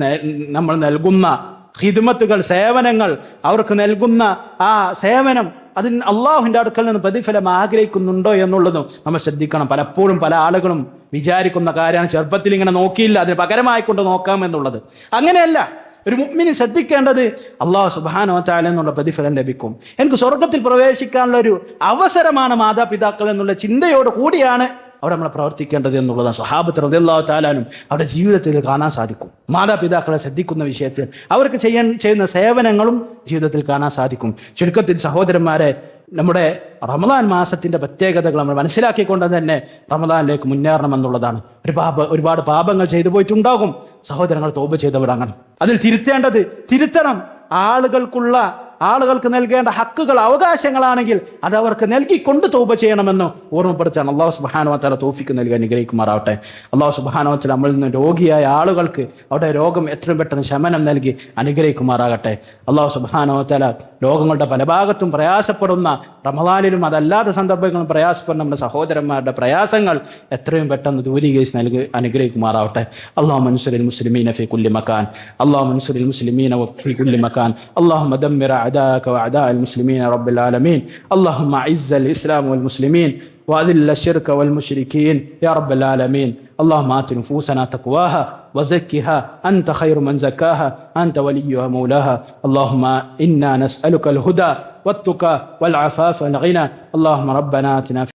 Speaker 1: നമ്മൾ നൽകുന്ന ഹിദ്മത്തുകൾ സേവനങ്ങൾ അവർക്ക് നൽകുന്ന ആ സേവനം അതിന് അള്ളാഹുവിന്റെ അടുക്കൽ നിന്ന് പ്രതിഫലം ആഗ്രഹിക്കുന്നുണ്ടോ എന്നുള്ളതും നമ്മൾ ശ്രദ്ധിക്കണം. പലപ്പോഴും പല ആളുകളും വിചാരിക്കുന്ന കാര്യമാണ് ചെറുപ്പത്തിൽ ഇങ്ങനെ നോക്കിയില്ല അതിന് പകരമായിക്കൊണ്ട് നോക്കാം എന്നുള്ളത്. അങ്ങനെയല്ല. ഒരു മുഗ്മിന് ശ്രദ്ധിക്കേണ്ടത് അള്ളാഹു സുബാനോ താല എന്നുള്ള പ്രതിഫലം ലഭിക്കും. എനിക്ക് സ്വർഗത്തിൽ പ്രവേശിക്കാനുള്ള ഒരു അവസരമാണ് മാതാപിതാക്കൾ എന്നുള്ള ചിന്തയോട് കൂടിയാണ് അവിടെ നമ്മൾ പ്രവർത്തിക്കേണ്ടത് എന്നുള്ളതാണ്. സ്വഹാബത്ത് റളിയല്ലാഹു താലാനും അവരുടെ ജീവിതത്തിൽ കാണാൻ സാധിക്കും. മാതാപിതാക്കളെ ശ്രദ്ധിക്കുന്ന വിഷയത്തിൽ അവർക്ക് ചെയ്യാൻ ചെയ്യുന്ന സേവനങ്ങളും ജീവിതത്തിൽ കാണാൻ സാധിക്കും. ചുരുക്കത്തിൽ സഹോദരന്മാരെ നമ്മുടെ റമദാൻ മാസത്തിന്റെ പ്രത്യേകതകൾ നമ്മൾ മനസ്സിലാക്കിക്കൊണ്ട് തന്നെ റമദാനിലേക്ക് മുന്നേറണം എന്നുള്ളതാണ്. ഒരു പാപ ഒരുപാട് പാപങ്ങൾ ചെയ്തു പോയിട്ടുണ്ടാകും. സഹോദരങ്ങൾ തോപ് ചെയ്തവരങ്ങനെ അതിൽ തിരുത്തേണ്ടത് തിരുത്തണം. ആളുകൾക്കുള്ള ആളുകൾക്ക് നൽകേണ്ട ഹക്കുകൾ അവകാശങ്ങളാണെങ്കിൽ അത് അവർക്ക് നൽകിക്കൊണ്ട് തൗബ ചെയ്യണമെന്ന് ഓർമ്മപ്പെടുത്താണ് അള്ളാഹു സുബാനുവത്തല തോഫിക്ക് നൽകി അനുഗ്രഹിക്കുമാറാവട്ടെ. അള്ളാഹു സുബാനുവത്തല നമ്മളിൽ നിന്ന് രോഗിയായ ആളുകൾക്ക് അവരുടെ രോഗം എത്രയും പെട്ടെന്ന് ശമനം നൽകി അനുഗ്രഹിക്കുമാറാകട്ടെ. അള്ളാഹു സുബാനുവത്തല രോഗങ്ങളുടെ പലഭാഗത്തും പ്രയാസപ്പെടുന്ന റമദാനിലും അതല്ലാത്ത സന്ദർഭങ്ങളും പ്രയാസപ്പെടുന്ന നമ്മുടെ സഹോദരന്മാരുടെ പ്രയാസങ്ങൾ എത്രയും പെട്ടെന്ന് ദൂരീകരിച്ച് നൽകി അനുഗ്രഹിക്കുമാറാവട്ടെ. അള്ളാഹു മൻസുരിൽ മുസ്ലിമീന ഫി കുല്ലി മക്കാൻ അള്ളാഹു മൻസുരിൽ മുസ്ലിമീന ഫി കുല്ലി മക്കാൻ അള്ളാഹു മദം أعداءك وأعداء المسلمين رب العالمين. اللهم أعز الإسلام والمسلمين وأذل الشرك والمشركين يا رب العالمين. اللهم آت نفوسنا تقواها وزكها. أنت خير من زكاها أنت وليها مولاها. اللهم إنا نسألك الهدى والتقى والعفاف والغنى. اللهم ربنا آتنا في